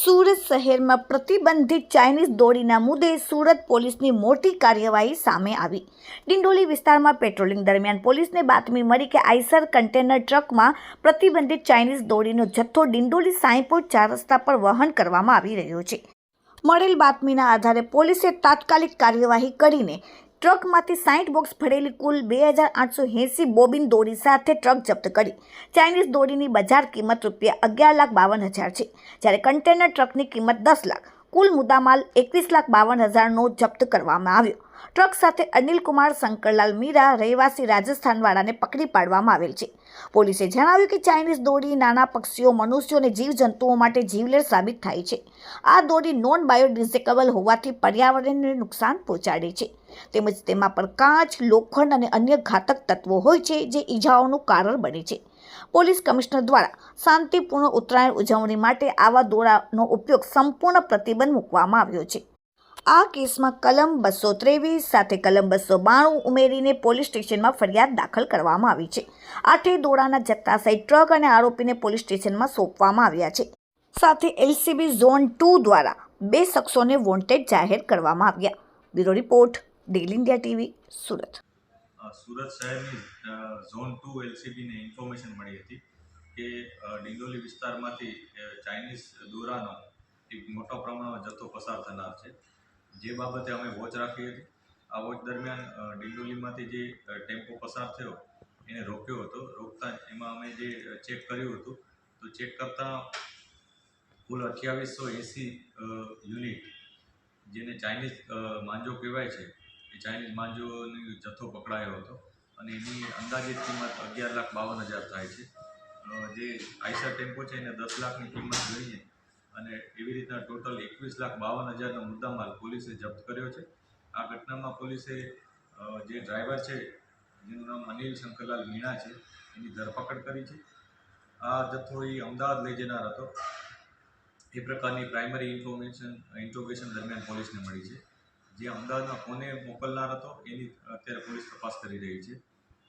સુરત શહેરમાં પ્રતિબંધિત ચાઇનીઝ દોરીના મુદ્દે સુરત પોલીસની મોટી કાર્યવાહી સામે આવી. ડિંડોલી વિસ્તારમાં પેટ્રોલિંગ દરમિયાન પોલીસને બાતમી મળી કે આઈસર કન્ટેનર ટ્રકમાં પ્રતિબંધિત ચાઇનીઝ દોરીનો જથ્થો ડિંડોલી સાંઈપોર ચાર રસ્તા પર વહન કરવામાં આવી રહ્યો છે. મળેલ બાતમીના આધારે પોલીસે તાત્કાલિક કાર્યવાહી કરીને ટ્રકમાંથી સાઠ બોક્સ ભરેલી કુલ બે હજાર આઠસો એંસી બોબિન દોરી સાથે ટ્રક જપ્ત કરી. ચાઇનીઝ દોરીની બજાર કિંમત રૂપિયા અગિયાર લાખ બાવન હજાર છે. જ્યારે કન્ટેનર ટ્રકની કિંમત દસ લાખ, કુલ મુદ્દામાલ એકવીસ લાખ બાવન હજારનો જપ્ત કરવામાં આવ્યો. ટ્રક સાથે અનિલકુમાર શંકરલાલ મીરા રહેવાસી રાજસ્થાનવાળાને પકડી પાડવામાં આવેલ છે. પોલીસે જણાવ્યું કે ચાઇનીઝ દોરી નાના પક્ષીઓ, મનુષ્યો અને જીવજંતુઓ માટે જીવલેર સાબિત થાય છે. આ દોરી નોન બાયોડિઝેકેબલ હોવાથી પર્યાવરણને નુકસાન પહોંચાડે છે. તેમજ તેમાં પણ કાચ, લોખંડ અને અન્ય ઘાતક તત્વો હોય છે જે ઈજાઓનું કારણ બને છે. પોલીસ કમિશનર દ્વારા શાંતિપૂર્ણ ઉત્તરાયણ ઉજવણી માટે આવા દોરાનો ઉપયોગ સંપૂર્ણ પ્રતિબંધ મૂકવામાં આવ્યો છે. આ કેસમાં કલમ બસો ત્રેવીસ સાથે કલમ બસો બાણું ઉમેરીને પોલીસ સ્ટેશનમાં ફરિયાદ દાખલ કરવામાં આવી છે. આઠેય દોરાના જથ્થા સહિત ટ્રક અને આરોપીને પોલીસ સ્ટેશનમાં સોંપવામાં આવ્યા છે. સાથે એલસીબી ઝોન ટુ દ્વારા બે શખ્સોને વોન્ટેડ જાહેર કરવામાં આવ્યા. Bureau report daily India TV, Surat. Surat શહેરની ઝોન ટુ એલસીબીને ઇન્ફોર્મેશન મળી હતી કે ડિંડોલી વિસ્તારમાંથી ચાઇનીઝ દોરાનો એક મોટો પ્રમાણમાં જથ્થો પસાર થનાર છે. જે બાબતે અમે વોચ રાખી હતી. આ વોચ દરમિયાન ડિંડોલીમાંથી જે ટેમ્પો પસાર થયો, એને રોક્યો હતો. રોકતા એમાં અમે જે ચેક કર્યું હતું, તો ચેક કરતાં કુલ અઠ્યાવીસો એંસી યુનિટ, જેને ચાઇનીઝ માંજો કહેવાય છે ચાઇનીઝ માંજોનો જથ્થો પકડાયો હતો અને એની અંદાજિત કિંમત અગિયાર લાખ બાવન હજાર થાય છે. જે આઈસર ટેમ્પો છે એને દસ લાખની કિંમત ગણીએ અને એવી રીતના ટોટલ એકવીસ લાખ બાવન હજારનો મુદ્દામાલ પોલીસે જપ્ત કર્યો છે. આ ઘટનામાં પોલીસે જે ડ્રાઈવર છે, જેનું નામ અનિલ શંકરલાલ મીણા છે, એની ધરપકડ કરી છે. આ જથ્થો એ અમદાવાદ લઈ જનાર હતો. એ પ્રકારની પ્રાઇમરી ઇન્ફોર્મેશન, ઇન્ટ્રોગેશન દરમિયાન પોલીસને મળી છે. જે અમદાવાદમાં કોને મોકલનાર હતો એની અત્યારે પોલીસ તપાસ કરી રહી છે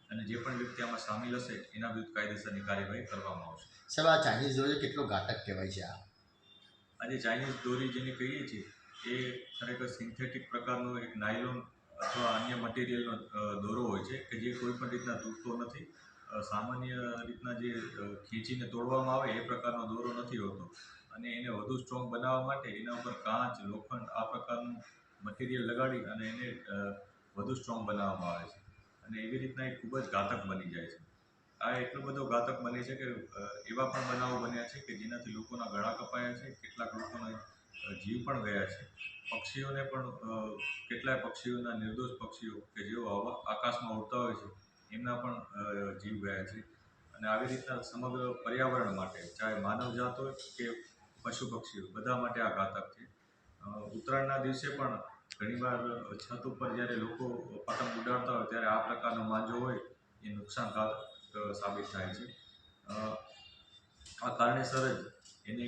અને જે પણ વ્યક્તિ આમાં સામેલ હશે એના વિરુદ્ધ કાયદેસરની કાર્યવાહી કરવામાં આવશે. સર આ ચાઇનીઝ દોરી કેટલો ઘાતક કહેવાય છે આ? આજે ચાઇનીઝ દોરી જેને કહીએ છીએ એ ખરેખર સિન્થેટિક પ્રકારનો એક નાયલોન અથવા અન્ય મટીરિયલનો દોરો હોય છે કે જે કોઈ પણ રીતના તૂટતો નથી. સામાન્ય રીતના જે ખેંચીને તોડવામાં આવે એ પ્રકારનો દોરો નથી હોતો. અને એને વધુ સ્ટ્રોંગ બનાવવા માટે એના ઉપર કાચ લોખંડ આ પ્રકારનું મટીરિયલ લગાડી અને એને વધુ સ્ટ્રોંગ બનાવવામાં આવે છે. અને એવી રીતના એ ખૂબ જ ઘાતક બની જાય છે. આ એટલો બધો ઘાતક બને છે કે એવા પણ બનાવો બન્યા છે કે જેનાથી લોકોના ગળા કપાયા છે, કેટલાક લોકોના જીવ પણ ગયા છે. પક્ષીઓને પણ કેટલાય પક્ષીઓના નિર્દોષ પક્ષીઓ કે જેઓ હવા, આકાશમાં ઉડતા હોય છે, એમના પણ જીવ ગયા છે. અને આવી રીતના સમગ્ર પર્યાવરણ માટે, ચાહે માનવજાત હોય કે પશુ પક્ષીઓ, બધા માટે આ ઘાતક છે. ઉત્તરાયણના દિવસે પણ ઘણીવાર છત ઉપર જ્યારે લોકો પતંગ ઉડાડતા હોય ત્યારે આ પ્રકારનો માંજો હોય એ નુકસાનકારક સાબિત થાય છે. આ કારણેસર જ એને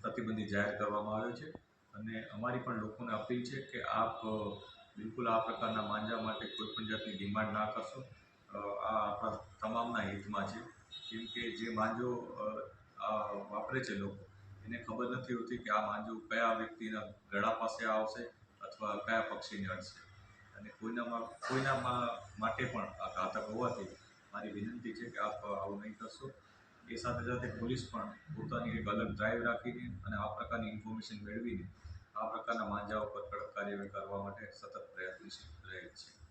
પ્રતિબંધિત જાહેર કરવામાં આવ્યો છે અને અમારી પણ લોકોને અપીલ છે કે આપ બિલકુલ આ પ્રકારના માંજા માટે કોઈપણ જાતની ડિમાન્ડ ના કરશો. આ આપણા તમામના હિતમાં છે. કેમ કે જે માંજો વાપરે છે લોકો એને ખબર નથી હોતી કે આ માંજુ કયા વ્યક્તિના ગળા પાસે આવશે અથવા કયા પક્ષીને અડશે. અને કોઈનામાં કોઈનામાં માટે પણ આ ઘાતક હોવાથી મારી વિનંતી છે કે આપ આવું નહીં કરશો. એ સાથે સાથે પોલીસ પણ પોતાની એક અલગ ડ્રાઈવ રાખીને અને આ પ્રકારની ઇન્ફોર્મેશન મેળવીને આ પ્રકારના માંજાઓ પર કડક કાર્યવાહી કરવા માટે સતત પ્રયત્નશીલ રહે છે.